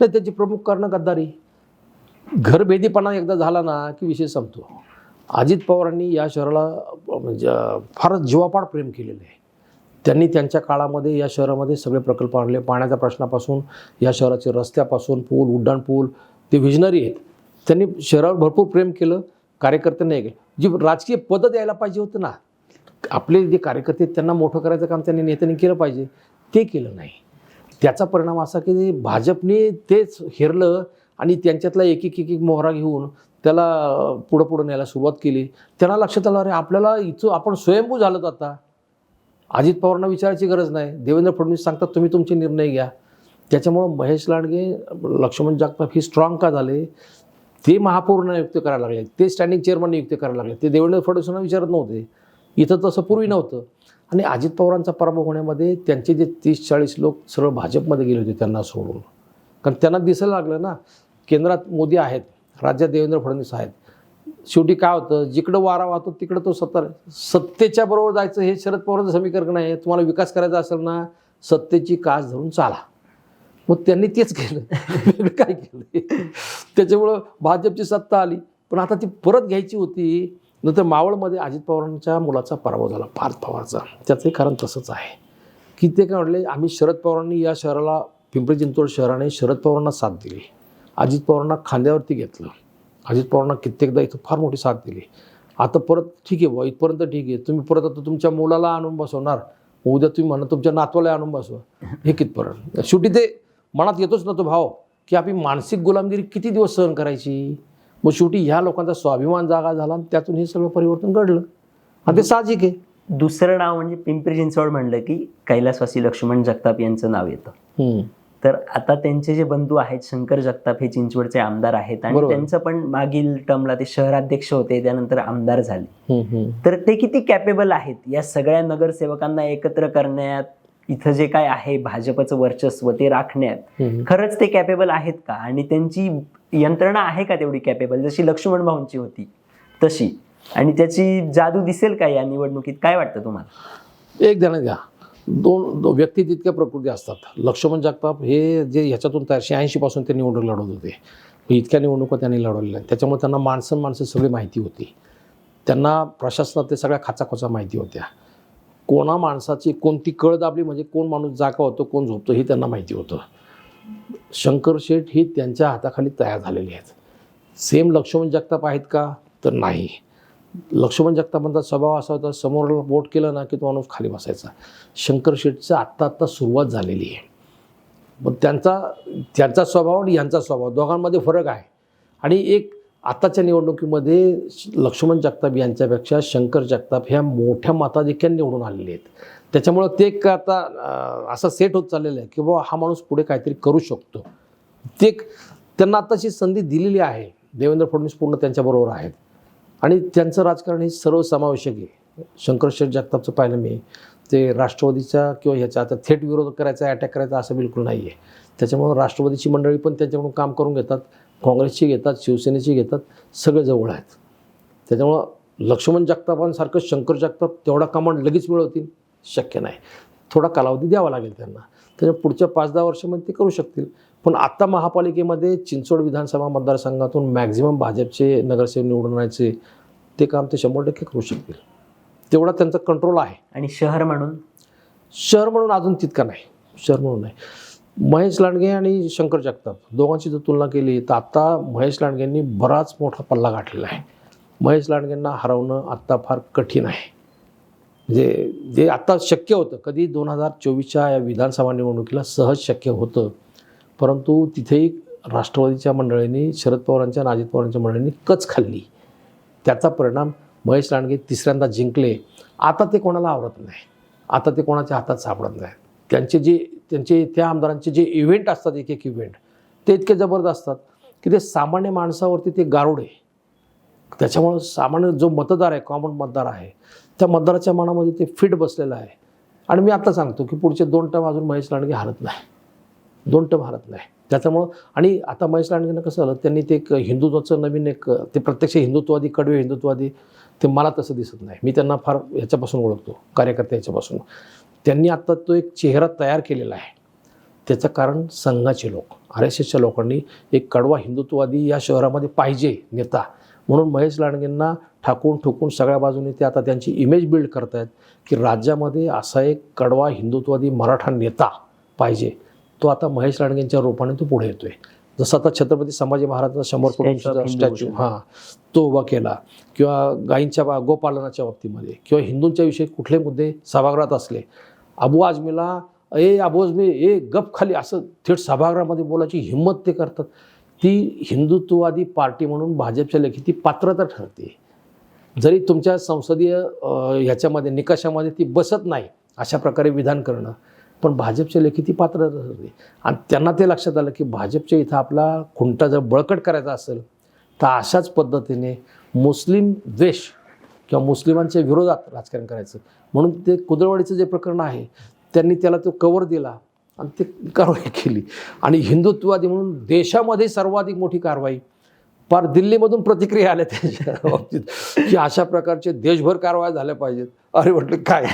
नाही त्याची प्रमुख कारणं गद्दारी. घरभेदीपणा एकदा झाला ना की विषय संपतो. अजित पवारांनी या शहराला म्हणजे फारच जीवापाड प्रेम केलेलं आहे. त्यांनी त्यांच्या काळामध्ये या शहरामध्ये सगळे प्रकल्प आणले. पाण्याच्या प्रश्नापासून या शहराचे रस्त्यापासून पूल उड्डाण पूल ते विजनरी आहेत. त्यांनी शहरावर भरपूर प्रेम केलं कार्यकर्त्यांना हे केलं. जी राजकीय पदं द्यायला पाहिजे होतं ना आपले जे कार्यकर्ते आहेत, त्यांना मोठं करायचं काम त्यांनी नेत्यांनी केलं पाहिजे. ते केलं नाही. त्याचा परिणाम असा की भाजपने तेच हेरलं आणि त्यांच्यातला एक एक एक एक मोहरा घेऊन त्याला पुढं पुढं न्यायला सुरुवात केली. त्यांना लक्षात आलं अरे आपल्याला इथं आपण स्वयंभू झालं आता. अजित पवारांना विचारायची गरज नाही. देवेंद्र फडणवीस सांगतात तुम्ही तुमचे निर्णय घ्या. त्याच्यामुळं महेश लांडगे लक्ष्मण जगताप ही स्ट्रॉंग का झाले? ते महापौर नियुक्त करायला लागले. ते स्टँडिंग चेअरमन नियुक्त करायला लागले. ते देवेंद्र फडणवीसांना विचारत नव्हते. इथं तसं पूर्वी नव्हतं. आणि अजित पवारांचा पराभव होण्यामध्ये त्यांचे जे तीस चाळीस लोक सरळ भाजपमध्ये गेले होते त्यांना सोडून. कारण त्यांना दिसायला लागलं ना केंद्रात मोदी आहेत राज्यात देवेंद्र फडणवीस आहेत. शेवटी काय होतं जिकडं वारा वाहतो तिकडं तो सत्तर सत्तेच्या बरोबर जायचं हे शरद पवारांचं समीकरण आहे. तुम्हाला विकास करायचा असेल ना सत्तेची कास धरून चाला. मग त्यांनी तेच केलं. काय केलं? त्याच्यामुळं भाजपची सत्ता आली. पण आता ती परत घ्यायची होती. नंतर मावळमध्ये अजित पवारांच्या मुलाचा पराभव झाला पार्थ पवारचा. त्याचंही कारण तसंच आहे. की ते काय म्हटले आम्ही शरद पवारांनी या शहराला पिंपरी चिंचवड शहराने शरद पवारांना साथ दिली. अजित पवारांना खांद्यावरती घेतलं. अजित पवारांना कित्येकदा इथं फार मोठी साथ दिली. आता परत ठीक आहे बुवा इथपर्यंत ठीक आहे. तुम्ही परत आता तुमच्या मुलाला आणून बसवणार. उद्या तुम्ही म्हणा तुमच्या नातवाला आणून बसवा. हे कितपर्यंत शेवटी ते मनात येतोच ना तो भाव की आपली मानसिक गुलामगिरी किती दिवस सहन करायची? मग शेवटी ह्या लोकांचा स्वाभिमान जागा झाला त्यातून हे सगळं परिवर्तन घडलं आणि ते साहजिक आहे दुसरं नाव म्हणजे पिंपरी चिंचवड म्हणलं की कैलासवासी लक्ष्मण जगताप यांचं नाव येतं. तर आता त्यांचे जे बंधू आहेत शंकर जगताप हे चिंचवडचे आमदार आहेत आणि. त्यांचं पण मागील टर्मला ते शहराध्यक्ष होते त्यानंतर आमदार झाले. तर ते किती कॅपेबल आहेत या सगळ्या नगरसेवकांना एकत्र करण्यात इथं जे काय आहे भाजपचं वर्चस्व ते राखण्यात. खरंच ते कॅपेबल आहेत का आणि त्यांची यंत्रणा आहे का तेवढी कॅपेबल जशी लक्ष्मण भाऊंची होती तशी. आणि त्याची जादू दिसेल का या निवडणुकीत? काय वाटतं तुम्हाला? एक जण घ्या. दोन दो- व्यक्ती तितक्या प्रकृती असतात. लक्ष्मण जगताप हे जे ह्याच्यातून चारशे ऐंशीपासून ते निवडणूक लढवत होते. इतक्या निवडणुका त्यांनी लढवलेल्या त्याच्यामुळे त्यांना माणसं माणसं सगळी माहिती होती. त्यांना प्रशासनात ते सगळ्या खाचाखोचा माहिती होत्या. कोणा माणसाची कोणती कळ दाबली म्हणजे कोण माणूस जागा होतो कोण झोपतो हे त्यांना माहिती होतं. शंकर शेठ ही त्यांच्या हाताखाली तयार झालेली आहेत. सेम लक्ष्मण जगताप आहेत का? तर नाही. लक्ष्मण जगतापांचा स्वभाव असा होता समोरला बोट केलं ना की तो माणूस खाली बसायचा. शंकर शेठचं आत्ता आत्ता सुरुवात झालेली आहे. पण त्यांचा त्यांचा स्वभाव आणि यांचा स्वभाव दोघांमध्ये फरक आहे. आणि एक आत्ताच्या निवडणुकीमध्ये लक्ष्मण जगताप यांच्यापेक्षा शंकर जगताप ह्या मोठ्या मताधिक्यांनी निवडून आलेले आहेत. त्याच्यामुळं ते का आता असं सेट होत चाललेलं आहे की बाबा हा माणूस पुढे काहीतरी करू शकतो. ते त्यांना आत्ताची संधी दिलेली आहे. देवेंद्र फडणवीस पूर्ण त्यांच्याबरोबर आहेत. आणि त्यांचं राजकारण हे सर्वसमावेशक आहे. शंकर शेठ जगतापचं पाहिलं मी. ते राष्ट्रवादीचा किंवा ह्याचा आता थेट विरोध करायचा अटॅक करायचा असं बिलकुल नाही आहे त्याच्यामुळं राष्ट्रवादीची मंडळी पण त्यांच्याकडून काम करून घेतात. काँग्रेसची घेतात शिवसेनेची घेतात सगळे जवळ आहेत. त्याच्यामुळं लक्ष्मण जगतापांसारखं शंकर जगताप तेवढा कमांड लगेच मिळवतील शक्य नाही. थोडा कालावधी द्यावा लागेल त्यांना. त्याच्यामुळे पुढच्या पाच दहा वर्षामध्ये ते करू शकतील. पण आत्ता महापालिकेमध्ये चिंचवड विधानसभा मतदारसंघातून मॅक्झिमम भाजपचे नगरसेवक निवडून आणायचे ते काम ते शंभर टक्के करू शकतील. तेवढा त्यांचा कंट्रोल आहे. आणि शहर म्हणून? शहर म्हणून अजून तितका नाही. शहर म्हणून नाही. महेश लांडगे आणि शंकर जगताप दोघांची जर तुलना केली तर आत्ता महेश लांडगेंनी बराच मोठा पल्ला गाठलेला आहे. महेश लांडगेंना हरवणं आत्ता फार कठीण आहे. म्हणजे जे आत्ता शक्य होतं कधी दोन हजार चोवीसच्या या विधानसभा निवडणुकीला सहज शक्य होतं परंतु तिथेही राष्ट्रवादीच्या मंडळींनी शरद पवारांच्या आणि अजित पवारांच्या मंडळींनी कच खाल्ली. त्याचा परिणाम महेश लांडगे तिसऱ्यांदा जिंकले. आता ते कोणाला आवडत नाही. आता ते कोणाच्या हातात सापडत नाही त्यांचे जे त्यांचे त्या आमदारांचे जे इव्हेंट असतात एक एक इव्हेंट ते इतके जबरदस्त असतात की ते सामान्य माणसावरती ते गारुड आहे. त्याच्यामुळं सामान्य जो मतदार आहे कॉमन मतदार आहे त्या मतदाराच्या मनामध्ये ते फिट बसलेलं आहे. आणि मी आता सांगतो की पुढचे दोन टर्म अजून महेश लांडगे हरत नाही. दोन टर्म हरत नाही. त्याच्यामुळं आणि आता महेश लांडगेनं कसं झालं त्यांनी ते एक हिंदुत्वाचं नवीन एक ते प्रत्यक्ष हिंदुत्ववादी कडवे हिंदुत्ववादी ते मला तसं दिसत नाही. मी त्यांना फार ह्याच्यापासून ओळखतो कार्यकर्ते ह्याच्यापासून त्यांनी आत्ता तो एक चेहरा तयार केलेला आहे. त्याचं कारण संघाचे लोक आर एस एसच्या लोकांनी एक कडवा हिंदुत्ववादी या शहरामध्ये पाहिजे नेता. म्हणून महेश लांडगेंना ठाकून ठोकून सगळ्या बाजूने ते आता त्यांची इमेज बिल्ड करतायत की राज्यामध्ये असा एक कडवा हिंदुत्ववादी मराठा नेता पाहिजे. तो आता महेश लांडगेंच्या रूपाने तो पुढे येतोय. जसं आता छत्रपती संभाजी महाराजांचा शंभर कोटींचा स्टॅच्यू हां तो उभा केला. किंवा गायींच्या बा गोपालनाच्या बाबतीमध्ये. किंवा हिंदूंच्या विषयी कुठले मुद्दे सभागृहात असले अबू आजमीला ए अबू आजमी ए गप खाली असं थेट सभागृहामध्ये बोलायची हिंमत ते करतात. ती हिंदुत्ववादी पार्टी म्हणून भाजपच्या लेखी ती पात्रता ठरते. जरी तुमच्या संसदीय ह्याच्यामध्ये निकषामध्ये ती बसत नाही अशा प्रकारे विधान करणं पण भाजपच्या लेखी ती पात्रता ठरते. आणि त्यांना ते लक्षात आलं की भाजपच्या इथं आपला खुंटा जर बळकट करायचा असेल तर अशाच पद्धतीने मुस्लिम द्वेष किंवा मुस्लिमांच्या विरोधात राजकारण करायचं. म्हणून ते कुदळवाडीचं जे प्रकरण आहे त्यांनी त्याला तो कवर दिला आणि ते कारवाई केली. आणि हिंदुत्ववादी म्हणून देशामध्ये सर्वाधिक मोठी कारवाई फार दिल्लीमधून प्रतिक्रिया आल्या त्याच्या बाबतीत की अशा प्रकारचे देशभर कारवाया झाल्या पाहिजेत. अरे म्हटलं काय?